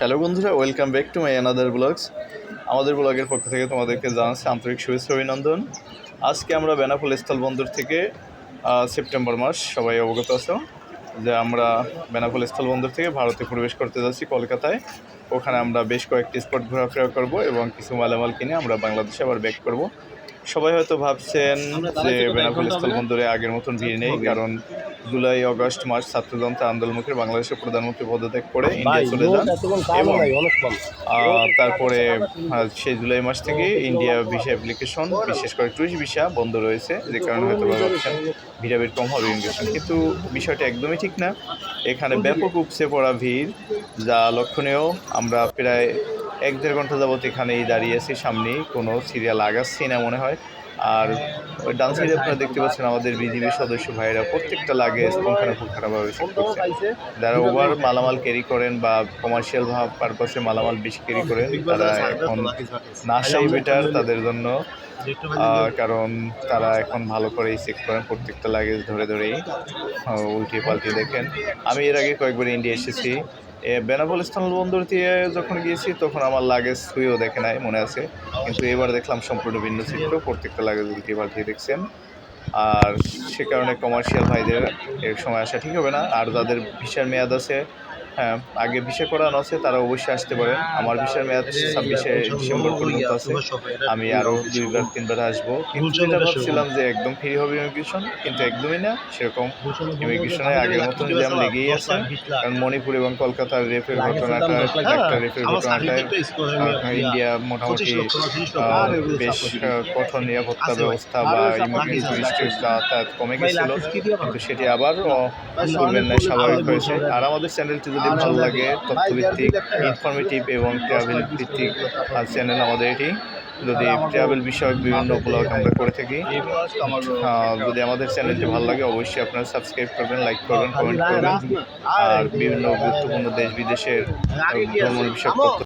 Hello বন্ধুরা, welcome back to my another blogs আমাদের ব্লগের পক্ষ থেকে তোমাদেরকে জানাচ্ছি আন্তরিক শুভেচ্ছা অভিনন্দন। আজকে আমরা বেনাপোল স্থলবন্দর থেকে সেপ্টেম্বর মাস, সবাই অবগত আছো যে আমরা বেনাপোল স্থলবন্দর থেকে ভারতে প্রবেশ করতে যাচ্ছি কলকাতায়। ওখানে আমরা বেশ কয়েকটি স্পট ঘোরাফেরা করব এবং কিছু মালামাল কিনে আমরা বাংলাদেশে আবার ব্যাক করব। সবাই হয়তো ভাবছেন যে বেনাপোল স্থলবন্দরে আগের মতন ভিড় নেই কারণ জুলাই আগস্ট মাস ছাত্রযন্ত্র আন্দোলনমুখের বাংলাদেশের প্রধানমন্ত্রী পদত্যাগ করে ইন্ডিয়া চলে যান। এবং তারপরে সেই জুলাই মাস থেকে ইন্ডিয়া ভিসা অ্যাপ্লিকেশন বিশেষ করে টুরিস্ট ভিসা বন্ধ রয়েছে যে কারণে হয়তো ভাবছেন ভিড়াভিড় কম হবে ইমিগ্রেশন কিন্তু বিষয়টা একদমই ঠিক না। এখানে ব্যাপক উপসে পড়া ভিড় যা লক্ষণীয়। আমরা প্রায় এক দেড় ঘণ্টা যাবত এখানেই দাঁড়িয়ে আছি, সামনেই কোনো সিরিয়াল আগাচ্ছি না মনে হয়। আর ওই ডান সাইডে আপনারা দেখতে পাচ্ছেন আমাদের বিজিবির সদস্য ভাইরা প্রত্যেকটা লাগে পুঙ্খানুপুঙ্খানুভাবে চেক করছে। যারা ওভার মালামাল ক্যারি করেন বা কমার্শিয়াল ভাব পারপাসে মালামাল বেশি ক্যারি করেন, তারা এখন না আসাই বেটার তাদের জন্য। কারণ তারা এখন ভালো করেই চেক করেন, প্রত্যেকটা লাগেজ ধরে ধরেই, উল্টিয়ে পাল্টিয়ে দেখেন। আমি এর আগে কয়েকবার ইন্ডিয়া এসেছি বেনাপোল স্থলবন্দর দিয়ে যখন গিয়েছি, তখন আমার লাগেজ ছুঁয়েও দেখে নাই, মনে আছে। কিন্তু এবার দেখলাম সম্পূর্ণ ভিন্ন চিত্র, প্রত্যেকটা লাগেজ উল্টিয়ে পাল্টিয়ে দেখছেন। আর সে কারণে কমার্শিয়াল ভাইদের এর সময় আসা ঠিক হবে না। আর যাদের ভিসার মেয়াদ আছে হ্যাঁ আগে ভিসা করানো আছে, তারা অবশ্যই আসতে পারেন আমার ভিসার মেয়াদ ছাব্বিশে ডিসেম্বর পর্যন্ত আছে। আমি আরও দুইবার, তিনবার আসব। কিন্তু ভাবছিলাম যে একদম ফ্রি হবে ইমিগ্রেশন কিন্তু একদমই না, সেরকম ইমিগ্রেশনে আগের মতন জ্যাম লেগেই আছে, কারণ মণিপুর এবং কলকাতার রেপের ঘটনাটা, একটা রেপের ঘটনাটায় ইন্ডিয়া মোটামুটি বেশ কঠোর নিরাপত্তা ব্যবস্থা বা ইমিগ্রেশন যাতায়াত কমে গেছিল। কিন্তু সেটি আবার স্বাভাবিক হয়েছে। আর আমাদের চ্যানেলটি যদি ভালো লাগে তথ্যভিত্তিক ইনফরমেটিভ এবং ট্রাভেল ভিত্তিক চ্যানেল আমাদের এটি। যদি ট্রাভেল বিষয়ক বিভিন্ন ব্লগ আমরা করে থাকি যদি আমাদের চ্যানেলটি ভালো লাগে অবশ্যই আপনারা সাবস্ক্রাইব করবেন লাইক করবেন কমেন্ট করবেন। আর বিভিন্ন গুরুত্বপূর্ণ দেশ বিদেশের ভ্রমণ বিষয়ক তথ্য